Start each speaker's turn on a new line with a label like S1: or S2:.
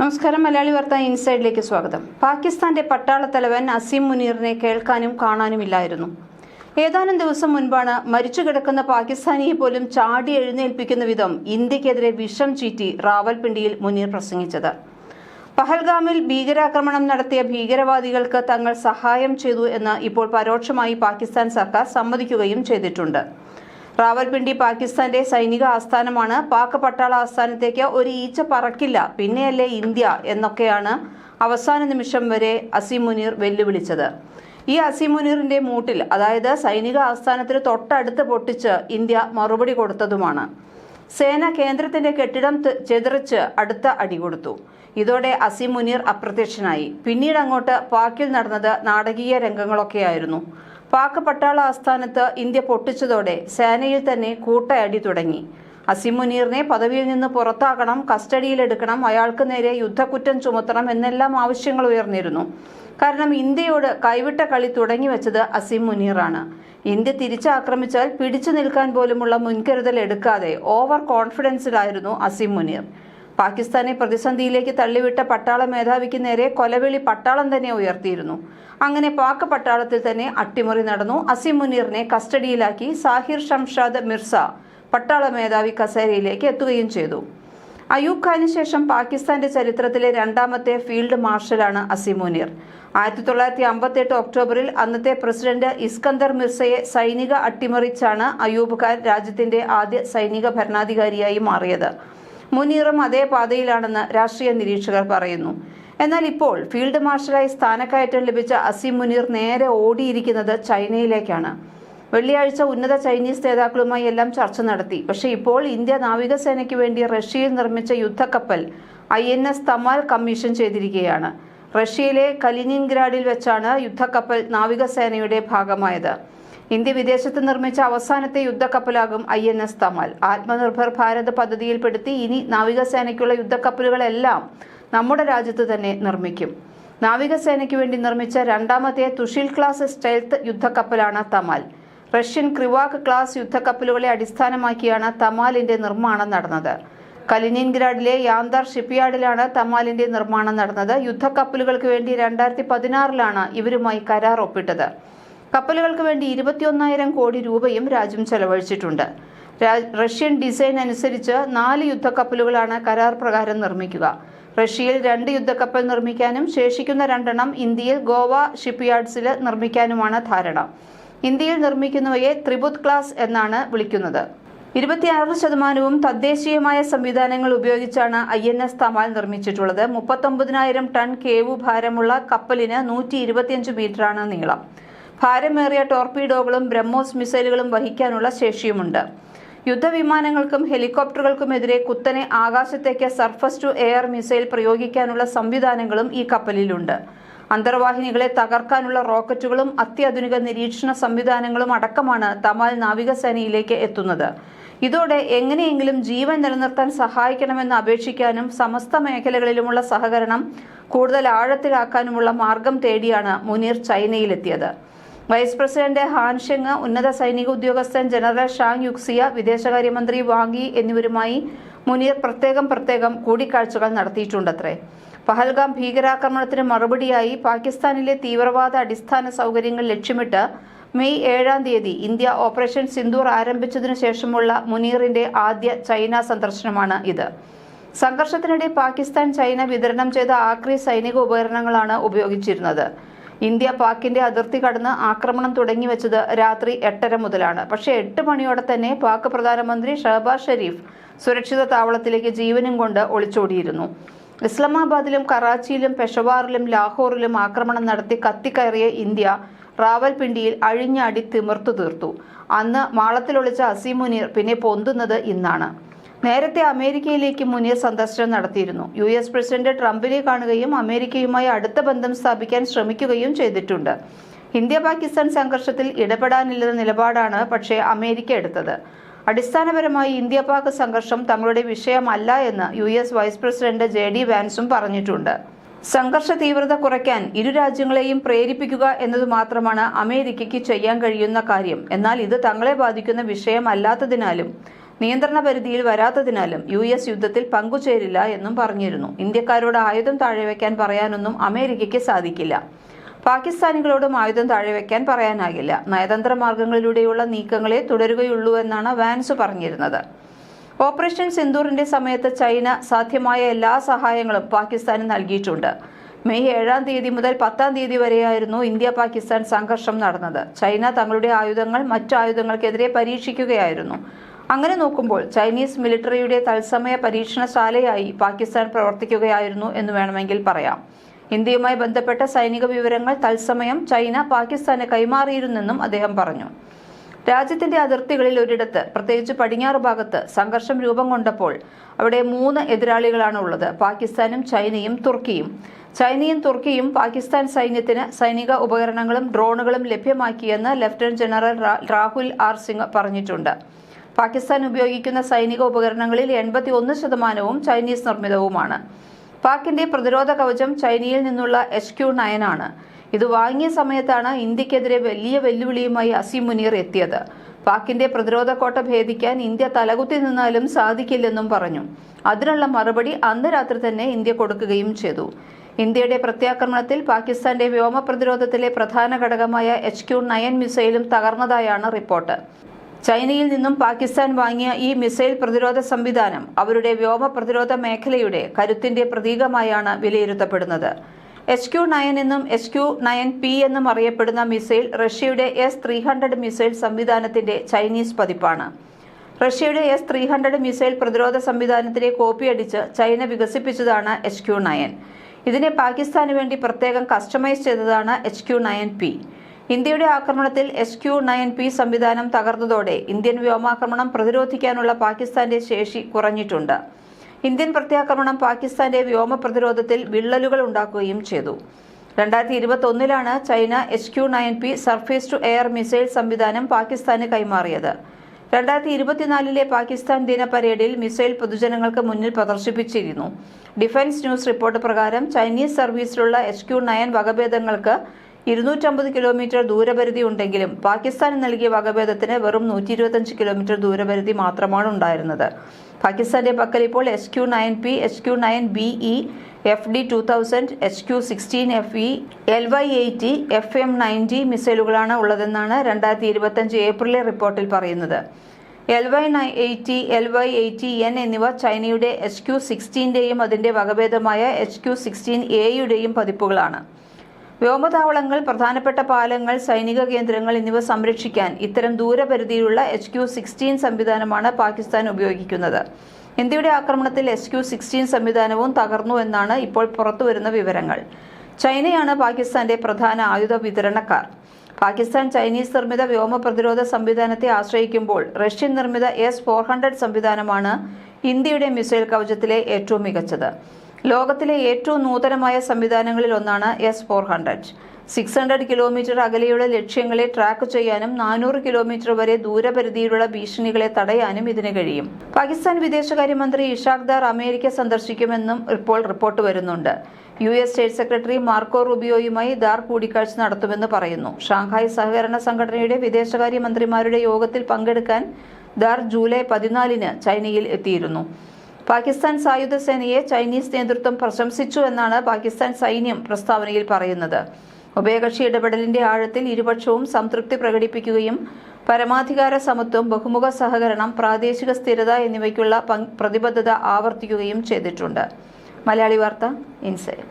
S1: നമസ്കാരം മലയാളി വാർത്ത ഇൻസൈഡിലേക്ക് സ്വാഗതം. പാകിസ്ഥാന്റെ പട്ടാള തലവൻ അസീം മുനീറിനെ കേൾക്കാനും കാണാനുമില്ലായിരുന്നു. ഏതാനും ദിവസം മുൻപാണ് മരിച്ചു കിടക്കുന്ന പാകിസ്ഥാനിയെ പോലും ചാടി എഴുന്നേൽപ്പിക്കുന്ന വിധം ഇന്ത്യക്കെതിരെ വിഷം ചീറ്റി റാവൽപിണ്ടിയിൽ മുനീർ പ്രസംഗിച്ചത്. പഹൽഗാമിൽ ഭീകരാക്രമണം നടത്തിയ ഭീകരവാദികൾക്ക് തങ്ങൾ സഹായം ചെയ്തു എന്ന് ഇപ്പോൾ പരോക്ഷമായി പാകിസ്ഥാൻ സർക്കാർ സമ്മതിക്കുകയും ചെയ്തിട്ടുണ്ട്. റാവൽപിണ്ടി പാകിസ്ഥാന്റെ സൈനിക ആസ്ഥാനമാണ്. പാക് പട്ടാള ആസ്ഥാനത്തേക്ക് ഒരു ഈച്ച പറക്കില്ല. പിന്നെയല്ലേ ഇന്ത്യ എന്നൊക്കെയാണ് അവസാന നിമിഷം വരെ അസീം മുനീർ വെല്ലുവിളിച്ചത്. ഈ അസീം മുനീറിന്റെ മൂട്ടിൽ അതായത് സൈനിക ആസ്ഥാനത്തിന് തൊട്ടടുത്ത് പൊട്ടിച്ച് ഇന്ത്യ മറുപടി കൊടുത്തതുമാണ്. സേന കേന്ദ്രത്തിന്റെ കെട്ടിടം ചെതിറിച്ച് അടുത്ത അടി കൊടുത്തു. ഇതോടെ അസീം മുനീർ അപ്രത്യക്ഷനായി. പിന്നീട് അങ്ങോട്ട് പാക്കിൽ നടന്നത് നാടകീയ രംഗങ്ങളൊക്കെയായിരുന്നു. പാക് പട്ടാള ആസ്ഥാനത്ത് ഇന്ത്യ പൊട്ടിച്ചതോടെ സേനയിൽ തന്നെ കൂട്ടയടി തുടങ്ങി. അസിം മുനീറിനെ പദവിയിൽ നിന്ന് പുറത്താക്കണം കസ്റ്റഡിയിലെടുക്കണം അയാൾക്ക് നേരെ യുദ്ധക്കുറ്റം ചുമത്തണം എന്നെല്ലാം ആവശ്യങ്ങൾ ഉയർന്നിരുന്നു. കാരണം ഇന്ത്യയോട് കൈവിട്ട കളി തുടങ്ങി വെച്ചത് അസിം മുനീറാണ്. ഇന്ത്യ തിരിച്ചാക്രമിച്ചാൽ പിടിച്ചു നിൽക്കാൻ പോലുമുള്ള മുൻകരുതൽ എടുക്കാതെ ഓവർ കോൺഫിഡൻസിലായിരുന്നു അസിം മുനീർ. പാകിസ്ഥാനെ പ്രതിസന്ധിയിലേക്ക് തള്ളിവിട്ട പട്ടാള മേധാവിക്ക് നേരെ കൊലവിളി പട്ടാളം തന്നെ ഉയർത്തിയിരുന്നു. അങ്ങനെ പാക് പട്ടാളത്തിൽ തന്നെ അട്ടിമറി നടന്നു. അസിം മുനീറിനെ കസ്റ്റഡിയിലാക്കി സാഹിർ ഷംഷാദ് മിർസ പട്ടാള മേധാവി കസേരയിലേക്ക് എത്തുകയും ചെയ്തു. അയൂബ് ഖാന് ശേഷം പാകിസ്ഥാന്റെ ചരിത്രത്തിലെ രണ്ടാമത്തെ ഫീൽഡ് മാർഷലാണ് അസിം മുനീർ. ആയിരത്തി തൊള്ളായിരത്തി അമ്പത്തി എട്ട് ഒക്ടോബറിൽ അന്നത്തെ പ്രസിഡന്റ് ഇസ്കന്ദർ മിർസയെ സൈനിക അട്ടിമറിച്ചാണ് അയൂബ് ഖാൻ രാജ്യത്തിന്റെ ആദ്യ സൈനിക ഭരണാധികാരിയായി മാറിയത്. മുനീറും അതേ പാതയിലാണെന്ന് രാഷ്ട്രീയ നിരീക്ഷകർ പറയുന്നു. എന്നാൽ ഇപ്പോൾ ഫീൽഡ് മാർഷലായി സ്ഥാനക്കയറ്റം ലഭിച്ച അസീം മുനീർ നേരെ ഓടിയിരിക്കുന്നത് ചൈനയിലേക്കാണ്. വെള്ളിയാഴ്ച ഉന്നത ചൈനീസ് നേതാക്കളുമായി എല്ലാം ചർച്ച നടത്തി. പക്ഷേ ഇപ്പോൾ ഇന്ത്യ നാവികസേനയ്ക്ക് വേണ്ടി റഷ്യയിൽ നിർമ്മിച്ച യുദ്ധക്കപ്പൽ I N S Tamal commission ചെയ്തിരിക്കുകയാണ്. റഷ്യയിലെ കലിനിൻഗ്രാഡിൽ വെച്ചാണ് യുദ്ധക്കപ്പൽ നാവികസേനയുടെ ഭാഗമായത്. ഇന്ത്യ വിദേശത്ത് നിർമ്മിച്ച അവസാനത്തെ യുദ്ധക്കപ്പലാകും I N S Tamal Atmanirbhar Bharat പദ്ധതിയിൽപ്പെടുത്തി ഇനി നാവികസേനയ്ക്കുള്ള യുദ്ധക്കപ്പലുകളെല്ലാം നമ്മുടെ രാജ്യത്ത് തന്നെ നിർമ്മിക്കും. നാവികസേനയ്ക്ക് വേണ്ടി നിർമ്മിച്ച രണ്ടാമത്തെ തുഷിൽ ക്ലാസ് സ്റ്റെൽത്ത് യുദ്ധക്കപ്പലാണ് തമാൽ റഷ്യൻ ക്രിവാക് ക്ലാസ് യുദ്ധക്കപ്പലുകളെ അടിസ്ഥാനമാക്കിയാണ് തമാലിന്റെ നിർമ്മാണം നടന്നത്. കലിനിൻഗ്രാഡിലെ യാന്താർ ഷിപ്പ്യാർഡിലാണ് തമാലിന്റെ നിർമ്മാണം നടന്നത്. യുദ്ധക്കപ്പലുകൾക്ക് വേണ്ടി രണ്ടായിരത്തി പതിനാറിലാണ് ഇവരുമായി കരാർ ഒപ്പിട്ടത്. കപ്പലുകൾക്ക് വേണ്ടി ഇരുപത്തിയൊന്നായിരം കോടി രൂപയും രാജ്യം ചെലവഴിച്ചിട്ടുണ്ട്. റഷ്യൻ ഡിസൈൻ അനുസരിച്ച് നാല് യുദ്ധക്കപ്പലുകളാണ് കരാർ പ്രകാരം നിർമ്മിക്കുക. റഷ്യയിൽ രണ്ട് യുദ്ധക്കപ്പൽ നിർമ്മിക്കാനും ശേഷിക്കുന്ന രണ്ടെണ്ണം ഇന്ത്യയിൽ ഗോവ ഷിപ്പ്യാർഡ്സിൽ നിർമ്മിക്കാനുമാണ് ധാരണ. ഇന്ത്യയിൽ നിർമ്മിക്കുന്നവയെ ത്രിബുത് ക്ലാസ് എന്നാണ് വിളിക്കുന്നത്. ഇരുപത്തിയാറ് ശതമാനവും തദ്ദേശീയമായ സംവിധാനങ്ങൾ ഉപയോഗിച്ചാണ് ഐ എൻ എസ് തമാൽ നിർമ്മിച്ചിട്ടുള്ളത്. മുപ്പത്തൊമ്പതിനായിരം ടൺ കേവു ഭാരമുള്ള കപ്പലിന് നൂറ്റി ഇരുപത്തിയഞ്ച് മീറ്ററാണ് നീളം. ഭാരമേറിയ ടോർപീഡോകളും ബ്രഹ്മോസ് മിസൈലുകളും വഹിക്കാനുള്ള ശേഷിയുമുണ്ട്. യുദ്ധവിമാനങ്ങൾക്കും ഹെലികോപ്റ്ററുകൾക്കുമെതിരെ കുത്തനെ ആകാശത്തേക്ക് സർഫസ് ടു എയർ മിസൈൽ പ്രയോഗിക്കാനുള്ള സംവിധാനങ്ങളും ഈ കപ്പലിലുണ്ട്. അന്തർവാഹിനികളെ തകർക്കാനുള്ള റോക്കറ്റുകളും അത്യാധുനിക നിരീക്ഷണ സംവിധാനങ്ങളും അടക്കമാണ് തമാൽ നാവികസേനയിലേക്ക് എത്തുന്നത്. ഇതോടെ എങ്ങനെയെങ്കിലും ജീവൻ നിലനിർത്താൻ സഹായിക്കണമെന്ന് അപേക്ഷിക്കാനും സമസ്ത മേഖലകളിലുമുള്ള സഹകരണം കൂടുതൽ ആഴത്തിലാക്കാനുമുള്ള മാർഗം തേടിയാണ് മുനീർ ചൈനയിലെത്തിയത്. വൈസ് പ്രസിഡന്റ് ഹാൻ ഷെങ് ഉന്നത സൈനിക ഉദ്യോഗസ്ഥൻ ജനറൽ ഷാങ് യുക്സിയ വിദേശകാര്യമന്ത്രി വാങ്ങി എന്നിവരുമായി മുനീർ പ്രത്യേകം പ്രത്യേകം കൂടിക്കാഴ്ചകൾ നടത്തിയിട്ടുണ്ടത്രേ. പഹൽഗാം ഭീകരാക്രമണത്തിന് മറുപടിയായി പാകിസ്ഥാനിലെ തീവ്രവാദ അടിസ്ഥാന സൗകര്യങ്ങൾ ലക്ഷ്യമിട്ട് മെയ് ഏഴാം തീയതി ഇന്ത്യ ഓപ്പറേഷൻ സിന്ദൂർ ആരംഭിച്ചതിനു ശേഷമുള്ള മുനീറിന്റെ ആദ്യ ചൈന സന്ദർശനമാണ് ഇത്. സംഘർഷത്തിനിടെ പാകിസ്ഥാൻ ചൈന വിതരണം ചെയ്ത ആക്രി സൈനിക ഉപകരണങ്ങളാണ് ഉപയോഗിച്ചിരുന്നത്. ഇന്ത്യ പാക്കിന്റെ അതിർത്തി കടന്ന് ആക്രമണം തുടങ്ങി വെച്ചത് രാത്രി എട്ടര മുതലാണ്. പക്ഷേ എട്ട് മണിയോടെ തന്നെ പാക് പ്രധാനമന്ത്രി ഷഹബാസ് ഷെരീഫ് സുരക്ഷിത താവളത്തിലേക്ക് ജീവനും കൊണ്ട് ഒളിച്ചോടിയിരുന്നു. ഇസ്ലാമാബാദിലും കറാച്ചിയിലും പെഷവാറിലും ലാഹോറിലും ആക്രമണം നടത്തി കത്തിക്കയറിയ ഇന്ത്യ റാവൽപിണ്ടിയിൽ അഴിഞ്ഞാടി തിമിർത്തു തീർത്തു അന്ന് മാളത്തിലൊളിച്ച അസീമുനീർ പിന്നെ പൊന്തുന്നത് ഇന്നാണ്. നേരത്തെ അമേരിക്കയിലേക്ക് മുനിയ സന്ദർശനം നടത്തിയിരുന്നു. യു എസ് പ്രസിഡന്റ് ട്രംപിനെ കാണുകയും അമേരിക്കയുമായി അടുത്ത ബന്ധം സ്ഥാപിക്കാൻ ശ്രമിക്കുകയും ചെയ്തിട്ടുണ്ട്. ഇന്ത്യ പാകിസ്ഥാൻ സംഘർഷത്തിൽ ഇടപെടാനില്ലെന്ന നിലപാടാണ് പക്ഷേ അമേരിക്ക എടുത്തത്. അടിസ്ഥാനപരമായി ഇന്ത്യ പാക് സംഘർഷം തങ്ങളുടെ വിഷയമല്ല എന്ന് U S vice president J D വാൻസും പറഞ്ഞിട്ടുണ്ട്. സംഘർഷ തീവ്രത കുറയ്ക്കാൻ ഇരു രാജ്യങ്ങളെയും പ്രേരിപ്പിക്കുക എന്നത് മാത്രമാണ് അമേരിക്കയ്ക്ക് ചെയ്യാൻ കഴിയുന്ന കാര്യം. എന്നാൽ ഇത് തങ്ങളെ ബാധിക്കുന്ന വിഷയമല്ലാത്തതിനാലും നിയന്ത്രണ പരിധിയിൽ വരാത്തതിനാലും യു എസ് യുദ്ധത്തിൽ പങ്കുചേരില്ല എന്നും പറഞ്ഞിരുന്നു. ഇന്ത്യക്കാരോട് ആയുധം താഴെവെക്കാൻ പറയാനൊന്നും അമേരിക്കയ്ക്ക് സാധിക്കില്ല. പാകിസ്ഥാനികളോടും ആയുധം താഴെവെക്കാൻ പറയാനാകില്ല. നയതന്ത്ര മാർഗങ്ങളിലൂടെയുള്ള നീക്കങ്ങളെ തുടരുകയുള്ളൂ എന്നാണ് വാൻസ് പറഞ്ഞിരുന്നത്. ഓപ്പറേഷൻ സിന്ദൂറിന്റെ സമയത്ത് ചൈന സാധ്യമായ എല്ലാ സഹായങ്ങളും പാകിസ്ഥാന് നൽകിയിട്ടുണ്ട്. മെയ് ഏഴാം തീയതി മുതൽ പത്താം തീയതി വരെയായിരുന്നു ഇന്ത്യ പാകിസ്ഥാൻ സംഘർഷം നടന്നത്. ചൈന തങ്ങളുടെ ആയുധങ്ങൾ മറ്റു ആയുധങ്ങൾക്കെതിരെ പരീക്ഷിക്കുകയായിരുന്നു. അങ്ങനെ നോക്കുമ്പോൾ ചൈനീസ് മിലിറ്ററിയുടെ തത്സമയ പരീക്ഷണശാലയായി പാകിസ്ഥാൻ പ്രവർത്തിക്കുകയായിരുന്നു എന്ന് വേണമെങ്കിൽ പറയാം. ഇന്ത്യയുമായി ബന്ധപ്പെട്ട സൈനിക വിവരങ്ങൾ തത്സമയം ചൈന പാകിസ്ഥാന് കൈമാറിയിരുന്നെന്നും അദ്ദേഹം പറഞ്ഞു. രാജ്യത്തിന്റെ അതിർത്തികളിൽ ഒരിടത്ത് പ്രത്യേകിച്ച് പടിഞ്ഞാറ് ഭാഗത്ത് സംഘർഷം രൂപം കൊണ്ടപ്പോൾ അവിടെ മൂന്ന് എതിരാളികളാണ് ഉള്ളത്. പാകിസ്ഥാനും ചൈനയും തുർക്കിയും. ചൈനയും തുർക്കിയും പാകിസ്ഥാൻ സൈന്യത്തിന് സൈനിക ഉപകരണങ്ങളും ഡ്രോണുകളും ലഭ്യമാക്കിയെന്ന് lieutenant general Rahul R Singh പറഞ്ഞിട്ടുണ്ട്. പാകിസ്ഥാൻ ഉപയോഗിക്കുന്ന സൈനിക ഉപകരണങ്ങളിൽ എൺപത്തി ഒന്ന് ശതമാനവും ചൈനീസ് നിർമ്മിതവുമാണ്. പാക്കിന്റെ പ്രതിരോധ കവചം ചൈനയിൽ നിന്നുള്ള എച്ച് ക്യു ആണ്. ഇത് വാങ്ങിയ സമയത്താണ് ഇന്ത്യക്കെതിരെ വലിയ വെല്ലുവിളിയുമായി അസീം മുനീർ എത്തിയത്. പാക്കിന്റെ പ്രതിരോധ കോട്ട ഭേദിക്കാൻ ഇന്ത്യ തലകുത്തി നിന്നാലും സാധിക്കില്ലെന്നും പറഞ്ഞു. അതിനുള്ള മറുപടി അന്ന് രാത്രി തന്നെ ഇന്ത്യ കൊടുക്കുകയും ചെയ്തു. ഇന്ത്യയുടെ പ്രത്യാക്രമണത്തിൽ പാകിസ്ഥാന്റെ വ്യോമ പ്രതിരോധത്തിലെ പ്രധാന ഘടകമായ എച്ച് ക്യു നയൻ മിസൈലും തകർന്നതായാണ് റിപ്പോർട്ട്. ചൈനയിൽ നിന്നും പാകിസ്ഥാൻ വാങ്ങിയ ഈ മിസൈൽ പ്രതിരോധ സംവിധാനം അവരുടെ വ്യോമ പ്രതിരോധ മേഖലയുടെ കരുത്തിന്റെ പ്രതീകമായാണ് വിലയിരുത്തപ്പെടുന്നത്. എച്ച് ക്യു നയൻ എന്നും എച്ച് ക്യു നയൻ പി എന്നും അറിയപ്പെടുന്ന മിസൈൽ റഷ്യയുടെ എസ് ത്രീ ഹൺഡ്രഡ് മിസൈൽ സംവിധാനത്തിന്റെ ചൈനീസ് പതിപ്പാണ്. റഷ്യയുടെ എസ് ത്രീ ഹൺഡ്രഡ് മിസൈൽ പ്രതിരോധ സംവിധാനത്തിലെ കോപ്പിയടിച്ച് ചൈന വികസിപ്പിച്ചതാണ് എച്ച് ക്യു നയൻ. ഇതിനെ പാകിസ്ഥാന് വേണ്ടി പ്രത്യേകം കസ്റ്റമൈസ് ചെയ്തതാണ് എച്ച് ക്യു നയൻ പി. ഇന്ത്യയുടെ ആക്രമണത്തിൽ എസ് ക്യു നയൻ പി സംവിധാനം തകർന്നതോടെ ഇന്ത്യൻ വ്യോമാക്രമണം പ്രതിരോധിക്കാനുള്ള പാകിസ്ഥാന്റെ ശേഷി കുറഞ്ഞിട്ടുണ്ട്. ഇന്ത്യൻ പ്രത്യാക്രമണം പാകിസ്ഥാന്റെ വ്യോമ പ്രതിരോധത്തിൽ വിള്ളലുകൾ ഉണ്ടാക്കുകയും ചെയ്തു. രണ്ടായിരത്തി ഇരുപത്തി ഒന്നിലാണ് China H Q nine P surface to air missile സംവിധാനം പാകിസ്ഥാന് കൈമാറിയത്. രണ്ടായിരത്തി ഇരുപത്തിനാലിലെ പാകിസ്ഥാൻ ദിന പരേഡിൽ മിസൈൽ പൊതുജനങ്ങൾക്ക് മുന്നിൽ പ്രദർശിപ്പിച്ചിരുന്നു. ഡിഫൻസ് ന്യൂസ് റിപ്പോർട്ട് പ്രകാരം ചൈനീസ് സർവീസിലുള്ള എച്ച് ക്യു നയൻ വകഭേദങ്ങൾക്ക് ഇരുന്നൂറ്റമ്പത് കിലോമീറ്റർ ദൂരപരിധി ഉണ്ടെങ്കിലും പാകിസ്ഥാൻ നൽകിയ വകഭേദത്തിന് വെറും നൂറ്റി ഇരുപത്തഞ്ച് കിലോമീറ്റർ ദൂരപരിധി മാത്രമാണ് ഉണ്ടായിരുന്നത്. പാകിസ്ഥാന്റെ പക്കൽ ഇപ്പോൾ H Q nine P H Q nine B E F D two thousand H Q sixteen F E L Y eighty F M ninety മിസൈലുകളാണ് ഉള്ളതെന്നാണ് രണ്ടായിരത്തി ഇരുപത്തഞ്ച് ഏപ്രിലെ റിപ്പോർട്ടിൽ പറയുന്നത്. L Y eighty L Y eighty N എന്നിവ ചൈനയുടെ H Q സിക്സ്റ്റീന്റെയും അതിന്റെ വകഭേദമായ H Q sixteen എയുടെയും പതിപ്പുകളാണ്. വ്യോമതാവളങ്ങൾ പ്രധാനപ്പെട്ട പാലങ്ങൾ സൈനിക കേന്ദ്രങ്ങൾ എന്നിവ സംരക്ഷിക്കാൻ ഇത്തരം ദൂരപരിധിയിലുള്ള എച്ച് ക്യു സിക്സ്റ്റീൻ സംവിധാനമാണ് പാകിസ്ഥാൻ ഉപയോഗിക്കുന്നത്. ഇന്ത്യയുടെ ആക്രമണത്തിൽ എച്ച് ക്യു സിക്സ്റ്റീൻ സംവിധാനവും തകർന്നു എന്നാണ് ഇപ്പോൾ പുറത്തുവരുന്ന വിവരങ്ങൾ. ചൈനയാണ് പാകിസ്ഥാന്റെ പ്രധാന ആയുധ വിതരണക്കാർ. പാകിസ്ഥാൻ ചൈനീസ് നിർമ്മിത വ്യോമ പ്രതിരോധ സംവിധാനത്തെ ആശ്രയിക്കുമ്പോൾ റഷ്യൻ നിർമ്മിത എസ് ഫോർ ഹൺഡ്രഡ് സംവിധാനമാണ് ഇന്ത്യയുടെ മിസൈൽ കവചത്തിലെ ഏറ്റവും മികച്ചത്. ലോകത്തിലെ ഏറ്റവും നൂതനമായ സംവിധാനങ്ങളിൽ ഒന്നാണ് S four hundred six hundred kilometre അകലെയുള്ള ലക്ഷ്യങ്ങളെ ട്രാക്ക് ചെയ്യാനും നാനൂറ് കിലോമീറ്റർ വരെ ദൂരപരിധിയിലുള്ള ഭീഷണികളെ തടയാനും ഇതിന് കഴിയും. പാകിസ്ഥാൻ വിദേശകാര്യമന്ത്രി ഇഷാഖ് ദാർ അമേരിക്ക സന്ദർശിക്കുമെന്നും ഇപ്പോൾ റിപ്പോർട്ട് വരുന്നുണ്ട്. U S state secretary Marco റുബിയോയുമായി Dar കൂടിക്കാഴ്ച നടത്തുമെന്ന് പറയുന്നു. ഷാങ്ഹായ് സഹകരണ സംഘടനയുടെ വിദേശകാര്യമന്ത്രിമാരുടെ യോഗത്തിൽ പങ്കെടുക്കാൻ ദാർ ജൂലൈ പതിനാലിന് ചൈനയിൽ എത്തിയിരുന്നു. പാകിസ്ഥാൻ സായുധ സേനയെ ചൈനീസ് നേതൃത്വം പ്രശംസിച്ചു എന്നാണ് പാകിസ്ഥാൻ സൈന്യം പ്രസ്താവനയിൽ പറയുന്നത്. ഉഭയകക്ഷി ഇടപെടലിന്റെ ആഴത്തിൽ ഇരുപക്ഷവും സംതൃപ്തി പ്രകടിപ്പിക്കുകയും പരമാധികാര സമത്വം ബഹുമുഖ സഹകരണം പ്രാദേശിക സ്ഥിരത എന്നിവയ്ക്കുള്ള പ്രതിബദ്ധത ആവർത്തിക്കുകയും ചെയ്തിട്ടുണ്ട്. മലയാളി വാർത്ത ഇൻസൈഡ്